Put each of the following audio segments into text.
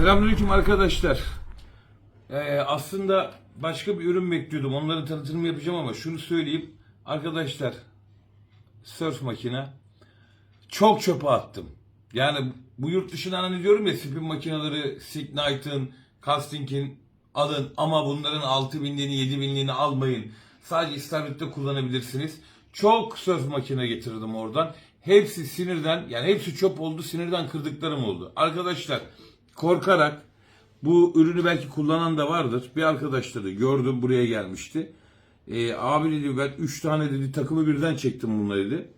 Selamünaleyküm arkadaşlar. Ee, aslında başka bir ürün bekliyordum. Onların tanıtımını yapacağım ama şunu söyleyeyim. Arkadaşlar surf makine çok çöpe attım. Yani bu yurt dışından hani diyorum ya spin makineleri Signite'ın, Casting'in alın ama bunların 6000'liğini 7000'liğini almayın. Sadece istavritte kullanabilirsiniz. Çok surf makine getirdim oradan. Hepsi sinirden yani hepsi çöp oldu sinirden kırdıklarım oldu. Arkadaşlar korkarak bu ürünü belki kullanan da vardır. Bir arkadaş dedi gördüm buraya gelmişti. Ee, abi dedi ben 3 tane dedi takımı birden çektim bunları dedi.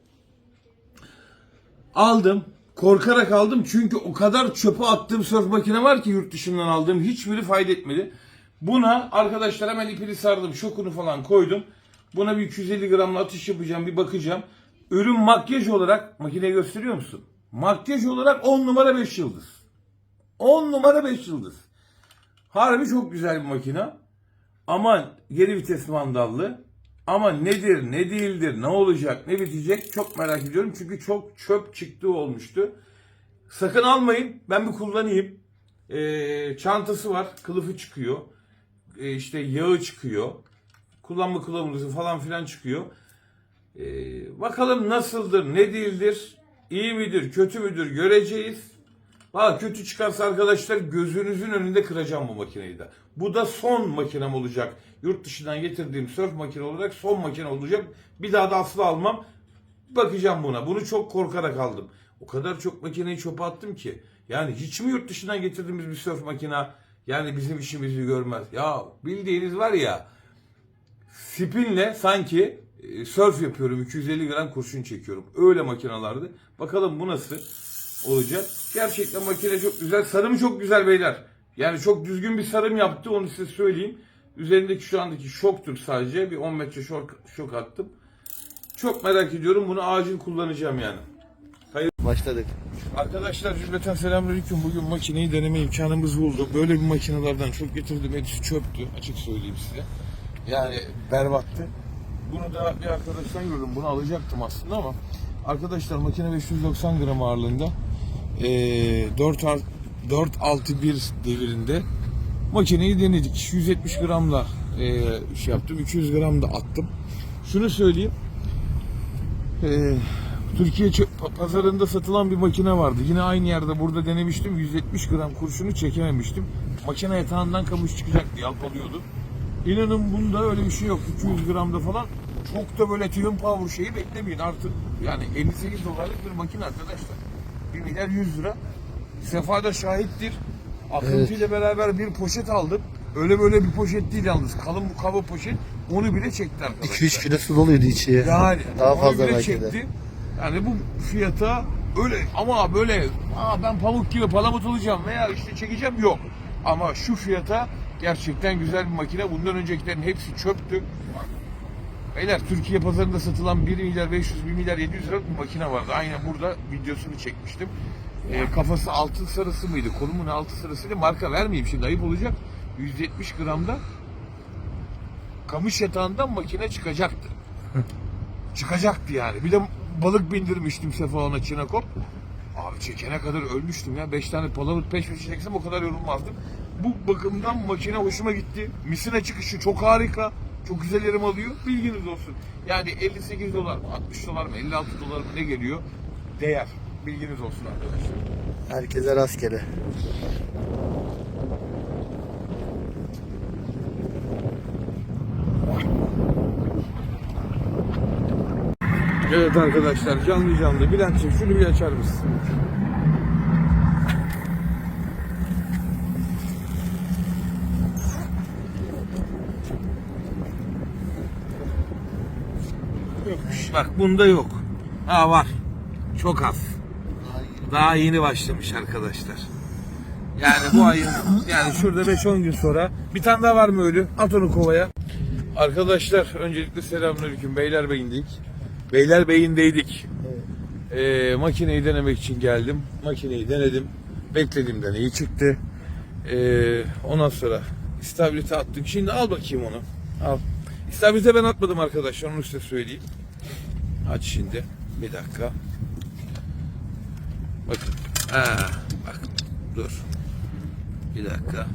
Aldım. Korkarak aldım çünkü o kadar çöpe attığım surf makine var ki yurt dışından aldığım hiçbiri fayda etmedi. Buna arkadaşlar hemen ipini sardım, şokunu falan koydum. Buna bir 250 gramla atış yapacağım, bir bakacağım. Ürün makyaj olarak, makine gösteriyor musun? Makyaj olarak 10 numara 5 yıldız. 10 numara 5 yıldız. Harbi çok güzel bir makine. Ama geri vites mandallı. Ama nedir, ne değildir, ne olacak, ne bitecek çok merak ediyorum. Çünkü çok çöp çıktığı olmuştu. Sakın almayın. Ben bir kullanayım. Ee, çantası var. Kılıfı çıkıyor. Ee, işte yağı çıkıyor. Kullanma kılavuzu falan filan çıkıyor. Ee, bakalım nasıldır, ne değildir, iyi midir, kötü müdür göreceğiz. Valla kötü çıkarsa arkadaşlar gözünüzün önünde kıracağım bu makineyi de. Bu da son makinem olacak. Yurt dışından getirdiğim surf makine olarak son makine olacak. Bir daha da asla almam. Bakacağım buna. Bunu çok korkarak aldım. O kadar çok makineyi çöpe attım ki. Yani hiç mi yurt dışından getirdiğimiz bir surf makine yani bizim işimizi görmez. Ya bildiğiniz var ya spinle sanki e, surf yapıyorum 250 gram kurşun çekiyorum. Öyle makinalardı. Bakalım bu nasıl olacak. Gerçekten makine çok güzel. Sarımı çok güzel beyler. Yani çok düzgün bir sarım yaptı onu size söyleyeyim. Üzerindeki şu andaki şoktur sadece. Bir 10 metre şok, şok attım. Çok merak ediyorum. Bunu acil kullanacağım yani. Başladık. Arkadaşlar cümleten selamünaleyküm. Bugün makineyi deneme imkanımız buldu. Böyle bir makinelerden çok getirdim. Hepsi çöptü. Açık söyleyeyim size. Yani berbattı. Bunu da bir arkadaştan gördüm. Bunu alacaktım aslında ama arkadaşlar makine 590 gram ağırlığında. Ee, 4 art- 461 devirinde makineyi denedik. 170 gramla e, şey yaptım. 200 gram da attım. Şunu söyleyeyim. Ee, Türkiye pazarında satılan bir makine vardı. Yine aynı yerde burada denemiştim. 170 gram kurşunu çekememiştim. Makine yatağından kamış çıkacak diye algılıyordu. İnanın bunda öyle bir şey yok. 200 gramda falan çok da böyle tüm power şeyi beklemeyin artık. Yani 58 dolarlık bir makine arkadaşlar. 1 milyar 100 lira. Sefa da şahittir. Akıntı ile beraber bir poşet aldım. Öyle böyle bir poşet değil yalnız. Kalın bu kaba poşet. Onu bile çekti arkadaşlar. 2-3 kilosu doluydu içi. Yani Daha onu fazla bile belki çekti. de. Yani bu fiyata öyle ama böyle Aa ben pamuk gibi palamut alacağım veya işte çekeceğim yok. Ama şu fiyata gerçekten güzel bir makine. Bundan öncekilerin hepsi çöptü. Beyler Türkiye pazarında satılan 1 milyar 500 1 milyar 700 liralık bir makine vardı. Aynen burada videosunu çekmiştim. Ee, kafası altın sarısı mıydı? Kolumun altın sarısıydı. Marka vermeyeyim şimdi ayıp olacak. 170 gramda kamış yatağından makine çıkacaktı. Çıkacaktı yani. Bir de balık bindirmiştim Sefa ona Çinakop. Abi çekene kadar ölmüştüm ya. Beş tane palamut peş peşe çeksem o kadar yorulmazdım. Bu bakımdan makine hoşuma gitti. Misine çıkışı çok harika. Çok güzel yerim alıyor. Bilginiz olsun. Yani 58 dolar mı, 60 dolar mı, 56 dolar mı ne geliyor? Değer. Bilginiz olsun arkadaşlar. Herkese rastgele. Evet arkadaşlar canlı canlı. Bülent'ciğim şunu bir açar mısın? Bak bunda yok. Ha var. Çok az. Daha yeni başlamış arkadaşlar. Yani bu ayın yani şurada 5-10 gün sonra bir tane daha var mı ölü? At onu kovaya. Arkadaşlar öncelikle selamünaleyküm. Beylerbeyi'ndeydik. Beylerbeyi'ndeydik. Ee, makineyi denemek için geldim. Makineyi denedim. Beklediğimden iyi çıktı. Ee, ondan sonra istabilite attık. Şimdi al bakayım onu. Al. İstabilite ben atmadım arkadaşlar. Onu size söyleyeyim. Aç şimdi. Bir dakika. Bakın. Ha, bak. Dur. Bir dakika.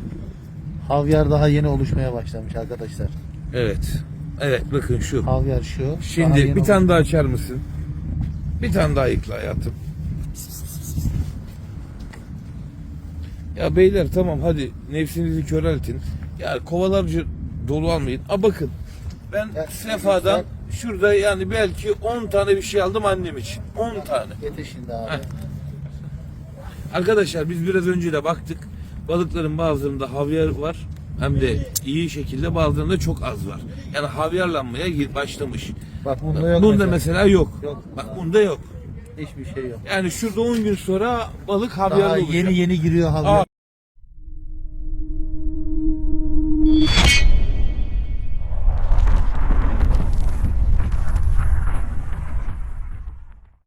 Havyar daha yeni oluşmaya başlamış arkadaşlar. Evet. Evet bakın şu. Havyar şu. Şimdi bir tane daha açar mısın? Bir tane daha yıkla hayatım. Ya beyler tamam hadi nefsinizi köreltin. Ya kovalarca dolu almayın. A bakın ben Ya, Sefa'dan şurada yani belki 10 tane bir şey aldım annem için. 10 tane. Getir şimdi abi. Heh. Arkadaşlar biz biraz önce de baktık. Balıkların bazılarında havyar var. Hem de iyi şekilde bazılarında çok az var. Yani havyarlanmaya başlamış. Bak bunda yok. Bunda mesela yok. Yok. Bak bunda yok. Hiçbir şey yok. Yani şurada 10 gün sonra balık havyarlı olacak. yeni yeni giriyor havyar. Aa,